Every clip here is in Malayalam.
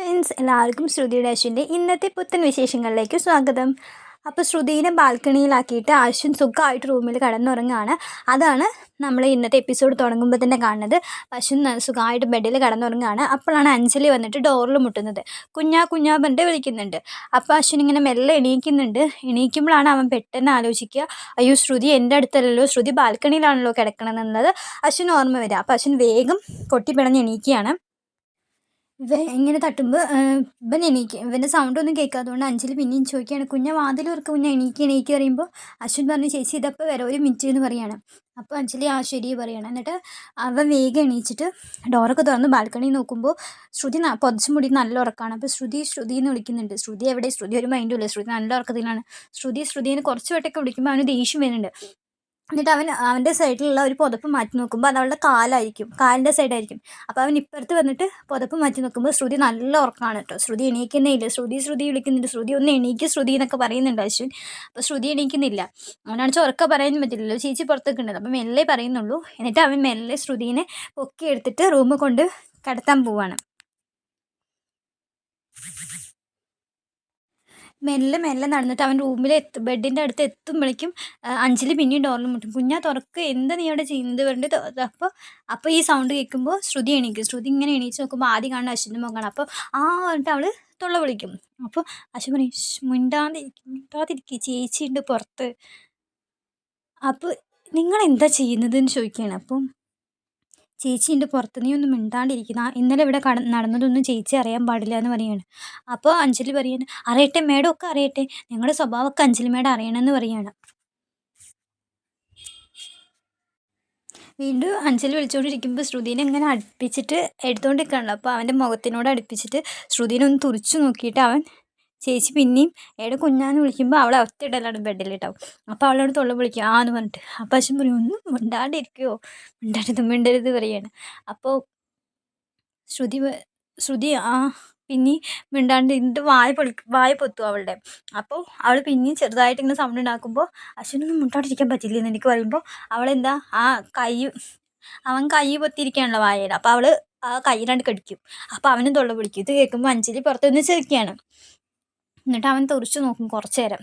ഫ്രണ്ട്സ് എല്ലാവർക്കും ശ്രുതിയുടെ അശ്വിന്റെ ഇന്നത്തെ പുത്തൻ വിശേഷങ്ങളിലേക്ക് സ്വാഗതം. അപ്പോൾ ശ്രുതിനെ ബാൽക്കണിയിലാക്കിയിട്ട് അശ്വിൻ സുഖമായിട്ട് റൂമിൽ കിടന്നുറങ്ങുകയാണ്. അതാണ് നമ്മൾ ഇന്നത്തെ എപ്പിസോഡ് തുടങ്ങുമ്പോൾ തന്നെ കാണുന്നത്. അശ്വിൻ സുഖമായിട്ട് ബെഡിൽ കിടന്നുറങ്ങുകയാണ്. അപ്പോഴാണ് അഞ്ജലി വന്നിട്ട് ഡോറിൽ മുട്ടുന്നത്. കുഞ്ഞാ കുഞ്ഞാ പറഞ്ഞിട്ട് വിളിക്കുന്നുണ്ട്. അപ്പോൾ അശ്വിൻ ഇങ്ങനെ മെല്ലെ എണീക്കുന്നുണ്ട്. എണീക്കുമ്പോഴാണ് അവൻ പെട്ടെന്ന് ആലോചിക്കുക അയ്യോ ശ്രുതി എന്റെ അടുത്തല്ലല്ലോ. ശ്രുതി ബാൽക്കണിയിലാണല്ലോ കിടക്കണമെന്നുള്ളത് അശ്വിൻ ഓർമ്മ വരിക. അപ്പോൾ അശ്വിൻ വേഗം കൊട്ടിപ്പിണഞ്ഞ് എണീക്കുകയാണ്. ഇവ ഇങ്ങനെ തട്ടുമ്പോൾ ഇവൻ എണീക്കും ഇവന്റെ സൗണ്ട് ഒന്നും കേൾക്കാത്തതുകൊണ്ട് അഞ്ചിൽ പിന്നെയും ചോദിക്കുകയാണ് കുഞ്ഞ വാതിൽ തുറക്കുക കുഞ്ഞ എണീക്ക് എണീക്ക് പറയുമ്പോൾ അശ്വിൻ പറഞ്ഞു ചേച്ചി ഇതപ്പോൾ വരെ ഒരു മിനിറ്റ് എന്ന് പറയാണ്. അപ്പോൾ അഞ്ചലി ആ ശരി പറയണം. എന്നിട്ട് അവൻ വേഗം എണീച്ചിട്ട് ഡോറൊക്കെ തുറന്ന് ബാൽക്കണി നോക്കുമ്പോൾ ശ്രുതി പൊതച്ച് മുടി നല്ല ഉറക്കമാണ് അപ്പോൾ ശ്രുതി ശ്രുതി എന്ന് വിളിക്കുന്നുണ്ട്. ശ്രുതി എവിടെ? ശ്രുതി ഒരു മൈൻഡും ഇല്ല. ശ്രുതി നല്ല ഉറക്കത്തിലാണ്. ശ്രുതി ശ്രുതിയെന്ന് കുറച്ച് വട്ടമൊക്കെ വിളിക്കുമ്പോൾ അവന് ദേഷ്യം വരുന്നുണ്ട്. എന്നിട്ട് അവൻ അവന്റെ സൈഡിലുള്ള ഒരു പുതപ്പ് മാറ്റി നോക്കുമ്പോൾ അത് അവളുടെ കാലായിരിക്കും കാലിന്റെ സൈഡായിരിക്കും. അപ്പോൾ അവൻ ഇപ്പുറത്ത് വന്നിട്ട് പുതപ്പ് മാറ്റി നോക്കുമ്പോൾ ശ്രുതി നല്ല ഉറക്കമാണ് കേട്ടോ. ശ്രുതി എണീക്കുന്നേ ഇല്ല ശ്രുതി ശ്രുതി വിളിക്കുന്നുണ്ട് ശ്രുതി ഒന്ന് എണീക്ക് ശ്രുതി എന്നൊക്കെ പറയുന്നുണ്ട് അശ്വിൻ. അപ്പോൾ ശ്രുതി എണീക്കുന്നില്ല. അവനാണെന്ന് ഉറക്കം പറയാൻ പറ്റില്ലല്ലോ. ചേച്ചി പുറത്തൊക്കെ ഉണ്ട് അപ്പം മെല്ലെ പറയുന്നുള്ളൂ. എന്നിട്ട് അവൻ മെല്ലെ ശ്രുതിനെ പൊക്കിയെടുത്തിട്ട് റൂമ് കൊണ്ട് കടത്താൻ പോവാണ്. മെല്ലെ മെല്ലെ നടന്നിട്ട് അവൻ റൂമിൽ എത്തും ബെഡിന്റെ അടുത്ത് എത്തുമ്പോഴേക്കും അഞ്ജലി പിന്നെയും ഡോറിൽ മുട്ടും. കുഞ്ഞാ തുറക്ക്. എന്താ നീ അവിടെ ചെയ്യുന്നത്? പറഞ്ഞിട്ട് അപ്പോൾ അപ്പോൾ ഈ സൗണ്ട് കേൾക്കുമ്പോൾ ശ്രുതി എണീക്കും. ശ്രുതി ഇങ്ങനെ എണീച്ച് നോക്കുമ്പോൾ ആദ്യം കാണുന്ന അശ്വിന്റെ മുഖമാണ് അപ്പോൾ ആ പറഞ്ഞിട്ട് അവൾ തൊള്ള വിളിക്കും. അപ്പോൾ അശ്വൻ പറയും മിണ്ടാതിരിക്കും. മിണ്ടാതിരിക്കുക ചേച്ചിയുണ്ട് പുറത്ത്. അപ്പോൾ നിങ്ങൾ എന്താ ചെയ്യുന്നതെന്ന് ചോദിക്കുകയാണ്. അപ്പം ചേച്ചി എന്റെ പുറത്ത് നീ ഒന്നും മിണ്ടാണ്ടിരിക്കുന്ന. ഇന്നലെ ഇവിടെ കട നടന്നതൊന്നും ചേച്ചി അറിയാൻ പാടില്ല എന്ന് പറയാണ് അപ്പോൾ അഞ്ജലി പറയാണ് അറിയട്ടെ മേഡം ഒക്കെ അറിയട്ടെ. നിങ്ങളുടെ സ്വഭാവമൊക്കെ അഞ്ജലി മേഡം അറിയണമെന്ന് പറയാണ് വീണ്ടും അഞ്ജലി വിളിച്ചുകൊണ്ടിരിക്കുമ്പോൾ ശ്രുതിനെ ഇങ്ങനെ അടുപ്പിച്ചിട്ട് എടുത്തുകൊണ്ടിരിക്കുകയാണല്ലോ അപ്പോൾ അവന്റെ മുഖത്തിനോട് അടുപ്പിച്ചിട്ട് ശ്രുതിനെ ഒന്ന് തുറിച്ചു നോക്കിയിട്ട് അവൻ ചേച്ചി പിന്നെയും ഏടെ കുഞ്ഞാന്ന് വിളിക്കുമ്പോൾ അവളെ ഒറ്റ ഇടലാണ് ബെഡിലിട്ടാവും. അപ്പോൾ അവളോട് തൊള്ള വിളിക്കും ആ എന്ന് പറഞ്ഞിട്ട്. അപ്പം അച്ഛൻ പറയും ഒന്നും മിണ്ടാണ്ടിരിക്കുമോ മിണ്ടാണ്ടത് മിണ്ടരുത് പറയാണ്. അപ്പോൾ ശ്രുതി ശ്രുതി ആ പിന്നെ മിണ്ടാണ്ട് ഇതിന്റെ വായ പൊളി വായ പൊത്തു അവളുടെ. അപ്പോൾ അവൾ പിന്നെയും ചെറുതായിട്ട് ഇങ്ങനെ സൗണ്ട് ഉണ്ടാക്കുമ്പോൾ അശ്വിനൊന്നും പറ്റില്ല എന്ന് എനിക്ക് പറയുമ്പോൾ അവളെന്താ ആ കൈ അവൻ കൈ പൊത്തിയിരിക്കുകയാണല്ലോ വായ അപ്പോൾ അവൾ ആ കൈ രണ്ട് കടിക്കും. അപ്പോൾ അവനും തൊള്ള പിടിക്കും ഇത് കേൾക്കുമ്പോൾ അഞ്ചലി പുറത്തുനിന്ന് ചിരിക്കുകയാണ് എന്നിട്ട് അവൻ തുറിച്ചു നോക്കും കുറച്ച് നേരം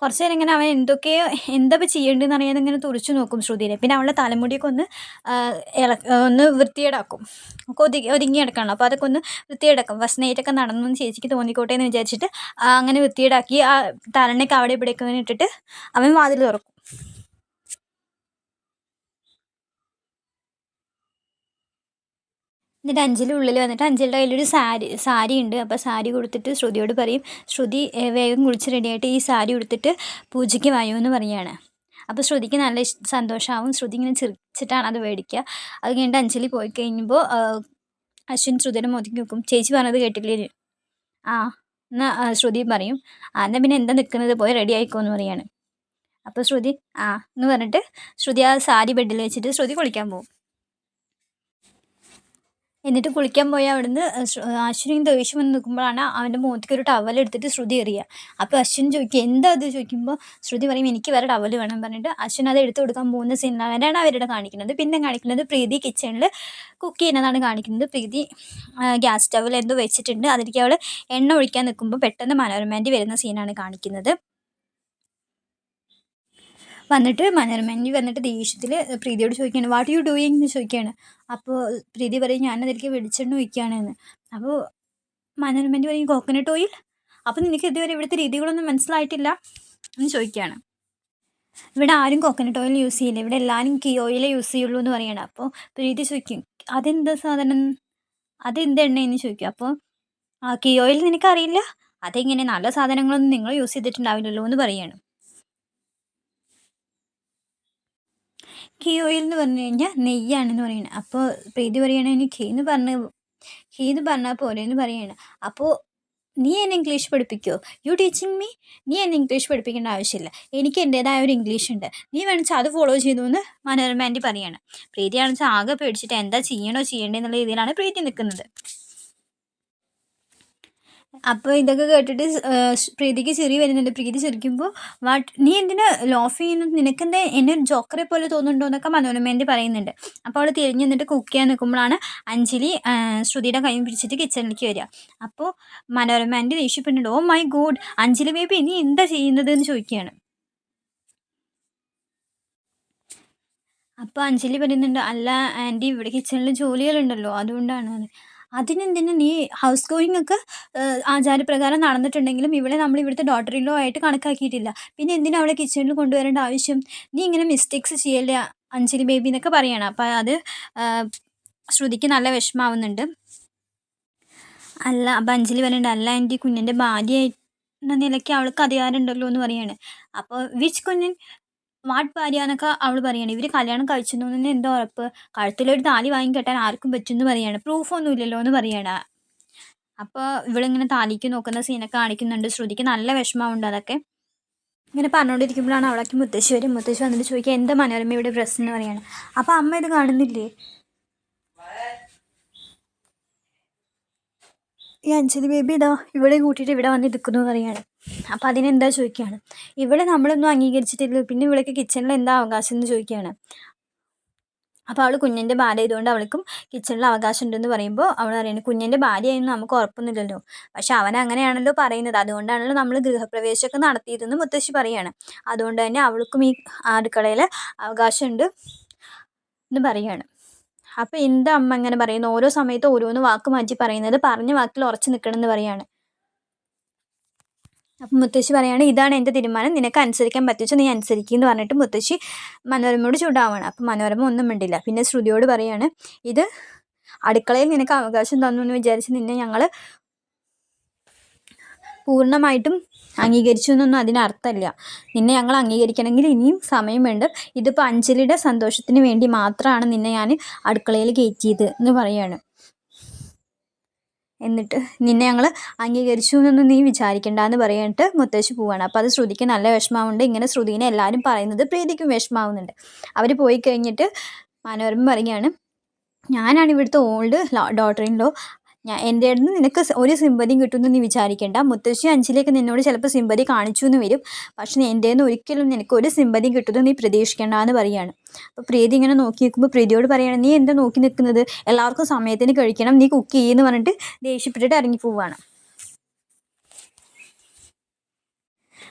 കുറച്ച് നേരം ഇങ്ങനെ അവൻ എന്തൊക്കെയോ എന്താ ഇപ്പോൾ ചെയ്യേണ്ടതെന്ന് അറിയാതെ ഇങ്ങനെ തുറിച്ചു നോക്കും ശ്രുതിനെ. പിന്നെ അവളുടെ തലമുടിയൊക്കെ ഒന്ന് ഇള ഒന്ന് വൃത്തിയേടാക്കും ഒതുങ്ങി ഒതുങ്ങി കിടക്കണം അപ്പോൾ അതൊക്കെ ഒന്ന് വൃത്തിയെടുക്കും ഫസ്റ്റ് നൈറ്റൊക്കെ നടന്നു ചേച്ചിക്ക് തോന്നിക്കോട്ടെ എന്ന് വിചാരിച്ചിട്ട് അങ്ങനെ വൃത്തിയേടാക്കി ആ തലണ്ണയൊക്കെ അവിടെ ഇവിടെയൊക്കെ ഇട്ടിട്ട് അവൻ വാതിൽ തുറക്കും. എന്നിട്ട് അഞ്ചലിന്റെ ഉള്ളിൽ വന്നിട്ട് അഞ്ചലിന്റെ കയ്യിലൊരു സാരി സാരി ഉണ്ട് അപ്പോൾ സാരി കൊടുത്തിട്ട് ശ്രുതിയോട് പറയും ശ്രുതി വേഗം കുളിച്ച് റെഡിയായിട്ട് ഈ സാരി കൊടുത്തിട്ട് പൂജയ്ക്ക് വായു എന്ന് പറയുകയാണ് അപ്പോൾ ശ്രുതിക്ക് നല്ല സന്തോഷമാവും ശ്രുതി ഇങ്ങനെ ചിരിച്ചിട്ടാണ് അത് മേടിക്കുക. അത് കഴിഞ്ഞിട്ട് അഞ്ജലി പോയി കഴിയുമ്പോൾ അശ്വിൻ ശ്രുതിയുടെ മുതക്കി നോക്കും. ചേച്ചി പറഞ്ഞത് കേട്ടില്ലേ? ആ എന്നാൽ ശ്രുതി പറയും. ആ എന്നാൽ പിന്നെ എന്താ നിൽക്കുന്നത്? പോയി റെഡി ആയിക്കോ എന്ന് പറയാണ്. അപ്പോൾ ശ്രുതി ആ എന്ന് പറഞ്ഞിട്ട് ശ്രുതി ആ സാരി ബെഡിൽ വെച്ചിട്ട് ശ്രുതി കുളിക്കാൻ പോകും. എന്നിട്ട് കുളിക്കാൻ പോയി അവിടുന്ന് അശ്വിനി ദേഷ്യം വന്ന് നിൽക്കുമ്പോഴാണ് അവന്റെ മുഖത്തേക്ക് ഒരു ടവൽ എടുത്തിട്ട് ശ്രുതി എറിയുക അപ്പോൾ അശ്വിൻ ചോദിക്കുക എന്താ അത്? ചോദിക്കുമ്പോൾ ശ്രുതി പറയും എനിക്ക് വേറെ ടവൽ വേണം പറഞ്ഞിട്ട് അശ്വിൻ അത് എടുത്തു കൊടുക്കാൻ പോകുന്ന സീനിലാണ് അവരുടെ കാണിക്കുന്നത്. പിന്നെ കാണിക്കുന്നത് പ്രീതി കിച്ചണിൽ കുക്ക് ചെയ്യുന്നതാണ് കാണിക്കുന്നത്. പ്രീതി ഗ്യാസ് സ്റ്റവിൽ എന്തോ വെച്ചിട്ടുണ്ട്. അതിലേക്ക് അവൾ എണ്ണ ഒഴിക്കാൻ നിൽക്കുമ്പോൾ പെട്ടെന്ന് മനോരമാന്റെ വരുന്ന സീനാണ് കാണിക്കുന്നത്. വന്നിട്ട് മനോരമയിൽ വന്നിട്ട് ദേഷ്യത്തിൽ പ്രീതിയോട് ചോദിക്കുകയാണ് വാട്ട് യു ഡൂയിങ് എന്ന് ചോദിക്കുകയാണ്. അപ്പോൾ പ്രീതി പറയും ഞാൻ അതിലേക്ക് വെളിച്ചെണ്ണ ഒഴിക്കുകയാണെന്ന് അപ്പോൾ മനോരമയിൽ പറയും കോക്കനട്ട് ഓയിൽ അപ്പോൾ നിനക്ക് ഇതുവരെ ഇവിടുത്തെ രീതികളൊന്നും മനസ്സിലായിട്ടില്ല എന്ന് ചോദിക്കുകയാണ്. ഇവിടെ ആരും കോക്കനട്ട് ഓയിൽ യൂസ് ചെയ്യില്ല. ഇവിടെ എല്ലാവരും കീ ഓയിലേ യൂസ് ചെയ്യുള്ളൂ എന്ന് പറയുകയാണ് അപ്പോൾ പ്രീതി ചോദിക്കും അതെന്താ സാധനം? അതെന്ത് എണ്ണയെന്ന്? ചോദിക്കും. അപ്പോൾ ആ കീ ഓയിൽ നിനക്കറിയില്ല? അതെങ്ങനെ? നല്ല സാധനങ്ങളൊന്നും നിങ്ങൾ യൂസ് ചെയ്തിട്ടുണ്ടാവില്ലല്ലോ? എന്ന് പറയുകയാണ് ഘീ ഓയിൽ എന്ന് പറഞ്ഞു കഴിഞ്ഞാൽ നെയ്യാണെന്ന് പറയുന്നത്. അപ്പോൾ പ്രീതി പറയുകയാണെങ്കിൽ ഘീ എന്ന് പറഞ്ഞ ഘീ എന്ന് പറഞ്ഞാൽ പോലെ എന്ന് പറയുകയാണ് അപ്പോൾ നീ എന്നെ ഇംഗ്ലീഷ് പഠിപ്പിക്കുമോ യു ടീച്ചിങ് മീ നീ എന്നെ ഇംഗ്ലീഷ് പഠിപ്പിക്കേണ്ട ആവശ്യമില്ല. എനിക്ക് എന്റേതായ ഒരു ഇംഗ്ലീഷ് ഉണ്ട്. നീ വേണമെങ്കിൽ അത് ഫോളോ ചെയ്തു എന്ന് മനോരമ പറയാണ്. പ്രീതിയാണെന്ന് വെച്ചാൽ ആകെ പേടിച്ചിട്ട് എന്താ ചെയ്യണോ ചെയ്യേണ്ടതെന്നുള്ള രീതിയിലാണ് പ്രീതി നിൽക്കുന്നത് അപ്പോൾ ഇതൊക്കെ കേട്ടിട്ട് പ്രീതിക്ക് ചിരി വരുന്നുണ്ട്. പ്രീതി ചിരിക്കുമ്പോൾ വാട്ട് നീ എന്തിനാ ലോഫ് ചെയ്യുന്നത്? നിനക്കെന്താ എന്നെ ഒരു ജോക്കറെ പോലെ തോന്നുന്നുണ്ടോ? എന്നൊക്കെ മനോരമേന്റെ പറയുന്നുണ്ട്. അപ്പോൾ അവൾ തിരിഞ്ഞു നിന്നിട്ട് കുക്ക് ചെയ്യാൻ നിൽക്കുമ്പോഴാണ് അഞ്ജലി ശ്രുതിയുടെ കൈ പിടിച്ചിട്ട് കിച്ചണിലേക്ക് വരിക. അപ്പോൾ മനോരമേന്റെ ദേഷ്യപ്പെട്ടുണ്ട് oh my God Anjali baby നീ എന്താ ചെയ്യുന്നത്? എന്ന് ചോദിക്കുകയാണ്. അപ്പോൾ അഞ്ജലി പറയുന്നുണ്ട് അല്ല ആന്റി ഇവിടെ കിച്ചണിൽ ജോലികളുണ്ടല്ലോ അതുകൊണ്ടാണ്. അതിനെന്തിനാ നീ ഹൗസ് ഗോയിങ് ഒക്കെ ആചാരപ്രകാരം നടന്നിട്ടുണ്ടെങ്കിലും ഇവളെ നമ്മൾ ഇവിടുത്തെ ഡോട്ടർ ഇൻ ലോ ആയിട്ട് കണക്കാക്കിയിട്ടില്ല. പിന്നെ എന്തിനാ അവളെ കിച്ചണിൽ കൊണ്ടുവരേണ്ട ആവശ്യം? നീ ഇങ്ങനെ മിസ്റ്റേക്സ് ചെയ്യല്ല അഞ്ജലി ബേബി എന്നൊക്കെ പറയണം. അപ്പം അത് ശ്രുതിക്ക് നല്ല വിഷമാവുന്നുണ്ട്. അല്ല അപ്പം അഞ്ജലി പറയുന്നുണ്ട് അല്ല എന്റെ കുഞ്ഞിന്റെ ഭാര്യയായി എന്ന നിലയ്ക്ക് അവൾക്ക് അധികാരം ഉണ്ടല്ലോ എന്ന് പറയാണ്. അപ്പോൾ വിച്ച് കുഞ്ഞൻ? വാട്ട് ഭാര്യ എന്നൊക്കെ അവൾ പറയാണ്. ഇവർ കല്യാണം കഴിച്ചെന്നു എന്താ ഉറപ്പ്? കഴുത്തിലൊരു താലി വാങ്ങി കെട്ടാൻ ആർക്കും പറ്റുമെന്ന് പറയാണ്. പ്രൂഫൊന്നും ഇല്ലല്ലോ എന്ന് പറയണ. അപ്പോൾ ഇവളിങ്ങനെ താലിക്ക് നോക്കുന്ന സീനൊക്കെ കാണിക്കുന്നുണ്ട്. ശ്രുതിക്ക് നല്ല വിഷമമുണ്ട് അതൊക്കെ. ഇങ്ങനെ പറഞ്ഞുകൊണ്ടിരിക്കുമ്പോഴാണ് അവളൊക്കെ മുത്തശ്ശി വരും. മുത്തശ്ശി വന്നിട്ട് ചോദിക്കുക എന്താ മനോരമ ഇവിടെ ഡ്രസ്സ് എന്ന്? പറയാണ്. അപ്പോൾ അമ്മ ഇത് കാണുന്നില്ലേ? ഈ അഞ്ജലി ബേബി ഇതാ ഇവിടെ കൂട്ടിയിട്ട് ഇവിടെ വന്ന് നിൽക്കുന്നു പറയാണ്. അപ്പോൾ അതിനെന്താ ചോദിക്കുകയാണ് ഇവിടെ നമ്മളൊന്നും അംഗീകരിച്ചിട്ടില്ല പിന്നെ ഇവിടേക്ക് കിച്ചണിൽ എന്താ അവകാശം എന്ന് ചോദിക്കുകയാണ് അപ്പോൾ അവൾ കുഞ്ഞിന്റെ ഭാര്യ ആയതുകൊണ്ട് അവൾക്കും കിച്ചണിൽ അവകാശം ഉണ്ടെന്ന് പറയുമ്പോൾ അവൾ പറയുന്നത് കുഞ്ഞിന്റെ ഭാര്യയായിരുന്നു നമുക്ക് ഉറപ്പൊന്നുമില്ലല്ലോ. പക്ഷെ അവൻ അങ്ങനെയാണല്ലോ പറയുന്നത്. അതുകൊണ്ടാണല്ലോ നമ്മൾ ഗൃഹപ്രവേശമൊക്കെ നടത്തിയതെന്ന് മുത്തശ്ശി പറയാണ്. അതുകൊണ്ട് തന്നെ അവൾക്കും ഈ അടുക്കളയിൽ അവകാശമുണ്ട് എന്ന് പറയാണ്. അപ്പോൾ എന്താ അമ്മ ഇങ്ങനെ പറയുന്നു ഓരോ സമയത്ത് ഓരോന്ന് വാക്ക് മാറ്റി പറയുന്നത്. പറഞ്ഞ വാക്കിൽ ഉറച്ചു നിൽക്കണം എന്ന് അപ്പം മുത്തശ്ശി പറയാണ് ഇതാണ് എന്റെ തീരുമാനം. നിനക്ക് അനുസരിക്കാൻ പറ്റിച്ചു നീ അനുസരിക്കും എന്ന് പറഞ്ഞിട്ട് മുത്തശ്ശി മനോരമയോട് ചൂടാവാണ്. അപ്പം മനോരമ ഒന്നും മിണ്ടില്ല. പിന്നെ ശ്രുതിയോട് പറയാണ് ഇത് അടുക്കളയിൽ നിനക്ക് അവകാശം തന്നു എന്ന് വിചാരിച്ച് നിന്നെ ഞങ്ങൾ പൂർണമായിട്ടും അംഗീകരിച്ചു എന്നൊന്നും അതിനർത്ഥമില്ല നിന്നെ ഞങ്ങൾ അംഗീകരിക്കണമെങ്കിൽ ഇനിയും സമയം വേണ്ട. ഇതിപ്പോൾ അഞ്ജലിയുടെ സന്തോഷത്തിന് വേണ്ടി മാത്രമാണ് നിന്നെ ഞാൻ അടുക്കളയിൽ കയറ്റിയത് എന്ന് പറയാണ്. എന്നിട്ട് നിന്നെ ഞങ്ങൾ അംഗീകരിച്ചു എന്നൊന്നും നീ വിചാരിക്കണ്ട എന്ന് പറഞ്ഞിട്ട് മുത്തശ്ശി പോവാണ്. അപ്പോൾ അത് ശ്രുതിക്ക് നല്ല വിഷമമുണ്ട്. ഇങ്ങനെ ശ്രുതിനെ എല്ലാവരും പറയുന്നത് പ്രീതിക്കും വിഷമാവുന്നുണ്ട്. അവർ പോയി കഴിഞ്ഞിട്ട് മനോരമ പറയുകയാണ് ഞാനാണ് ഇവിടുത്തെ ഓൾഡ് ഡോട്ടർ ലോ ഞാൻ എന്റെ അടുത്ത് നിനക്ക് ഒരു സിമ്പതിയും കിട്ടുമെന്ന് നീ വിചാരിക്കേണ്ട. മുത്തശ്ശി അഞ്ചിലേക്ക് നിന്നോട് ചിലപ്പോൾ സിമ്പതി കാണിച്ചു എന്ന് വരും. പക്ഷെ എന്റെ നിന്ന് ഒരിക്കലും നിനക്ക് ഒരു സിമ്പതിയും കിട്ടുമെന്ന് നീ പ്രതീക്ഷിക്കേണ്ട എന്ന് പറയാണ്. അപ്പോൾ പ്രീതി ഇങ്ങനെ നോക്കി നിൽക്കുമ്പോൾ പ്രീതിയോട് പറയുകയാണ് നീ എന്താ നോക്കി നിൽക്കുന്നത്? എല്ലാവർക്കും സമയത്തിന് കഴിക്കണം. നീ കുക്ക് ചെയ്യുമെന്ന് പറഞ്ഞിട്ട് ദേഷ്യപ്പെട്ടിട്ട് ഇറങ്ങി പോവുകയാണ്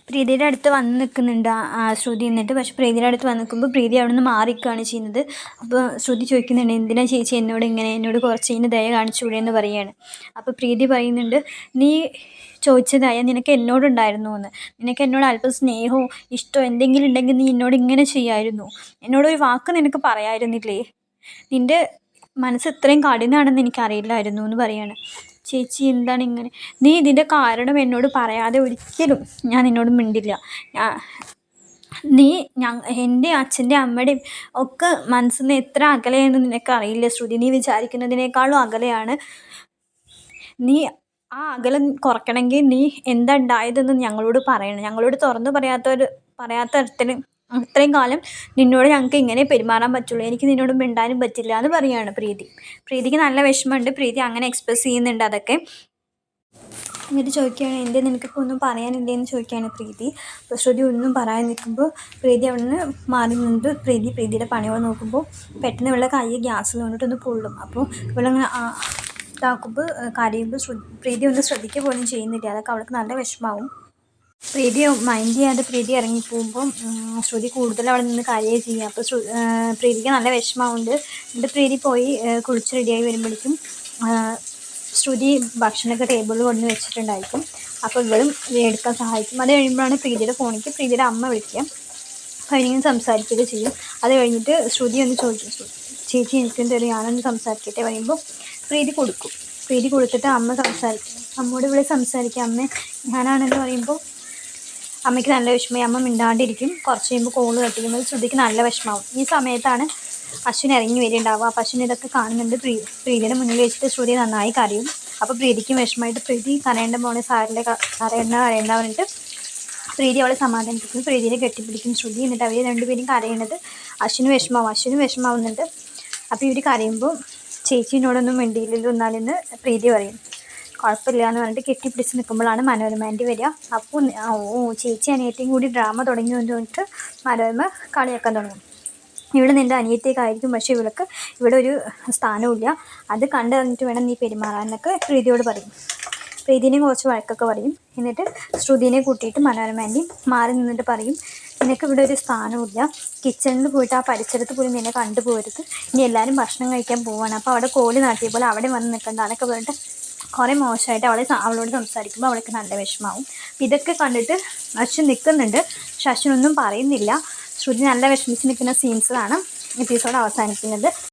പ്രീതിയുടെ അടുത്ത് വന്ന് നിൽക്കുന്നുണ്ട് ശ്രുതി എന്നിട്ട്. പക്ഷെ പ്രീതിയുടെ അടുത്ത് വന്ന് നിൽക്കുമ്പോൾ പ്രീതി അവിടെ നിന്ന് മാറിക്കുകയാണ് ചെയ്യുന്നത്. അപ്പോൾ ശ്രുതി ചോദിക്കുന്നുണ്ട് എന്തിനാ ചേച്ചി എന്നോട് ഇങ്ങനെ എന്നോട് കുറച്ച് ഇങ്ങനെ ദയ കാണിച്ചുകൂടെ? എന്ന് പറയുകയാണ്. അപ്പോൾ പ്രീതി പറയുന്നുണ്ട് നീ ചോദിച്ചതായ നിനക്ക് എന്നോടുണ്ടായിരുന്നു എന്ന്. നിനക്ക് എന്നോട് അല്പം സ്നേഹവും ഇഷ്ടമോ എന്തെങ്കിലും ഉണ്ടെങ്കിൽ നീ എന്നോട് ഇങ്ങനെ ചെയ്യായിരുന്നു. എന്നോടൊരു വാക്ക് നിനക്ക് പറയായിരുന്നില്ലേ? നിന്റെ മനസ്സ് ഇത്രയും കഠിനാണെന്ന് എനിക്കറിയില്ലായിരുന്നു എന്ന് പറയാണ് ചേച്ചി എന്താണ് ഇങ്ങനെ? നീ ഇതിന്റെ കാരണം എന്നോട് പറയാതെ ഒരിക്കലും ഞാൻ നിന്നോട് മിണ്ടില്ല. നീ ഞങ്ങ എന്റെ അച്ഛന്റെ അമ്മയുടെയും ഒക്കെ മനസ്സിൽ നിന്ന് എത്ര അകലെയെന്ന് നിനക്കറിയില്ല ശ്രുതി? നീ വിചാരിക്കുന്നതിനേക്കാളും അകലെയാണ്. നീ ആ അകലം കുറയ്ക്കണമെങ്കിൽ നീ എന്താ ഉണ്ടായതെന്ന് ഞങ്ങളോട് പറയണം. ഞങ്ങളോട് തുറന്നു പറയാത്തൊരു പറയാത്ത തരത്തിൽ അത്രയും കാലം നിന്നോട് ഞങ്ങൾക്ക് ഇങ്ങനെ പെരുമാറാൻ പറ്റുള്ളൂ. എനിക്ക് നിന്നോട് മിണ്ടാനും പറ്റില്ല എന്ന് പറയുകയാണ് പ്രീതി. പ്രീതിക്ക് നല്ല വിഷമമുണ്ട്. പ്രീതി അങ്ങനെ എക്സ്പ്രസ് ചെയ്യുന്നുണ്ട് അതൊക്കെ. എന്നിട്ട് ചോദിക്കുകയാണ് എന്റെ നിനക്കിപ്പോൾ ഒന്നും പറയാനില്ലേ എന്ന് ചോദിക്കുകയാണ് പ്രീതി. അപ്പോൾ ശ്രുതി ഒന്നും പറയാൻ നിൽക്കുമ്പോൾ പ്രീതി അവിടെ നിന്ന് മാറി നിന്നിട്ട് പ്രീതി പ്രീതിയുടെ പണികൾ നോക്കുമ്പോൾ പെട്ടെന്ന് ഇവളുടെ കൈ ഗ്യാസിൽ വന്നിട്ടൊന്ന് പൊള്ളും. അപ്പോൾ ഇവളങ്ങനെ ഇതാക്കുമ്പോൾ കരയുമ്പോൾ പ്രീതി ഒന്നും ശ്രദ്ധിക്കുക പോലും ചെയ്യുന്നില്ല. അതൊക്കെ അവൾക്ക് നല്ല വിഷമാവും. പ്രീതി മൈൻഡ് ചെയ്യാതെ പ്രീതി ഇറങ്ങിപ്പോകുമ്പം ശ്രുതി കൂടുതൽ അവിടെ നിന്ന് കാര്യം ചെയ്യുക. അപ്പോൾ പ്രീതിക്ക് നല്ല വിഷമമുണ്ട്. എന്നിട്ട് പ്രീതി പോയി കുളിച്ച് റെഡിയായി വരുമ്പോഴേക്കും ശ്രുതി ഭക്ഷണമൊക്കെ ടേബിളിൽ കൊണ്ട് വെച്ചിട്ടുണ്ടായിരിക്കും. അപ്പോൾ ഇവളും എടുക്കാൻ സഹായിക്കും. അത് കഴിയുമ്പോഴാണ് പ്രീതിയുടെ ഫോണിലേക്ക് പ്രീതിയുടെ അമ്മ വിളിക്കുക. കഴിഞ്ഞ് സംസാരിക്കുകയൊക്കെ ചെയ്യും. അത് കഴിഞ്ഞിട്ട് ശ്രുതി ഒന്ന് ചോദിച്ചു ചേച്ചി എനിക്കും തരും ഞാനൊന്ന് സംസാരിക്കട്ടെ പറയുമ്പോൾ പ്രീതി കൊടുക്കും. പ്രീതി കൊടുത്തിട്ട് അമ്മ സംസാരിക്കും. അമ്മയോട് ഇവിടെ സംസാരിക്കുക അമ്മ ഞാനാണെന്ന് പറയുമ്പോൾ അമ്മയ്ക്ക് നല്ല വിഷമമായി. അമ്മ മിണ്ടാണ്ടിരിക്കും. കുറച്ച് കഴിയുമ്പോൾ കോൾ കട്ടിക്കുമ്പോൾ ശ്രുതിക്ക് നല്ല വിഷമാവും. ഈ സമയത്താണ് അശ്വിൻ ഇറങ്ങി വരുന്നുണ്ടാവുക അപ്പോൾ ഇതൊക്കെ കാണുന്നുണ്ട്. പ്രീ പ്രീതിയുടെ മുന്നിൽ വെച്ചിട്ട് ശ്രുതി നന്നായി കരയും. അപ്പോൾ പ്രീതിക്കും വിഷമമായിട്ട് പ്രീതി കരയേണ്ട മോനെ സാറിന്റെ കരയണ്ട കരയണ്ട പറഞ്ഞിട്ട് പ്രീതി അവളെ സമാധാനിപ്പിക്കും പ്രീതിയെ കെട്ടിപ്പിടിക്കും ശ്രുതി. എന്നിട്ട് അവർ രണ്ടുപേരും കരയണത് അശ്വിന് വിഷമാവും. അശ്വിന് വിഷമാവുന്നുണ്ട്. അപ്പോൾ ഇവർ കരയുമ്പോൾ ചേച്ചീനോടൊന്നും മിണ്ടിയില്ലല്ലോ എന്നാലെന്ന് പ്രീതി പറയും കുഴപ്പമില്ല എന്ന് പറഞ്ഞിട്ട് കെട്ടിപ്പിടിച്ച് നിൽക്കുമ്പോഴാണ് മനോരമേന്റെ വരിക. അപ്പോൾ ഓ ചേച്ചി അനിയത്തിയും കൂടി ഡ്രാമ തുടങ്ങി എന്ന് പറഞ്ഞിട്ട് മനോരമ കളിയാക്കാൻ തുടങ്ങും. ഇവിടെ നിന്റെ അനിയത്തിയൊക്കെ ആയിരിക്കും പക്ഷേ ഇവൾക്ക് ഇവിടെ ഒരു സ്ഥാനവുമില്ല. അത് കണ്ടു തന്നിട്ട് വേണം നീ പെരുമാറാനൊക്കെ പ്രീതിയോട് പറയും. പ്രീതിനെയും കുറച്ച് വഴക്കൊക്കെ പറയും. എന്നിട്ട് ശ്രുതിനെ കൂട്ടിയിട്ട് മനോരമേന്റെയും മാറി നിന്നിട്ട് പറയും നിനക്ക് ഇവിടെ ഒരു സ്ഥാനമില്ല കിച്ചണിൽ പോയിട്ട് ആ പരിസരത്ത് പോലും നിന്നെ കണ്ടുപോകരുത്. ഇനി എല്ലാവരും ഭക്ഷണം കഴിക്കാൻ പോവാണ്. അപ്പോൾ അവിടെ കോഴി പോലെ അവിടെ വന്ന് നിൽക്കണ്ട അതൊക്കെ പറഞ്ഞിട്ട് കുറേ മോശമായിട്ട് അവളെ അവളോട് സംസാരിക്കുമ്പോൾ അവൾക്ക് നല്ല വിഷമാവും. ഇതൊക്കെ കണ്ടിട്ട് അശ്വിൻ നിൽക്കുന്നുണ്ട് പക്ഷെ അശ്വിൻ ഒന്നും പറയുന്നില്ല. ശ്രുതി നല്ല വിഷമിച്ച് നിൽക്കുന്ന സീൻസിലാണ് എപ്പിസോഡ് അവസാനിക്കുന്നത്.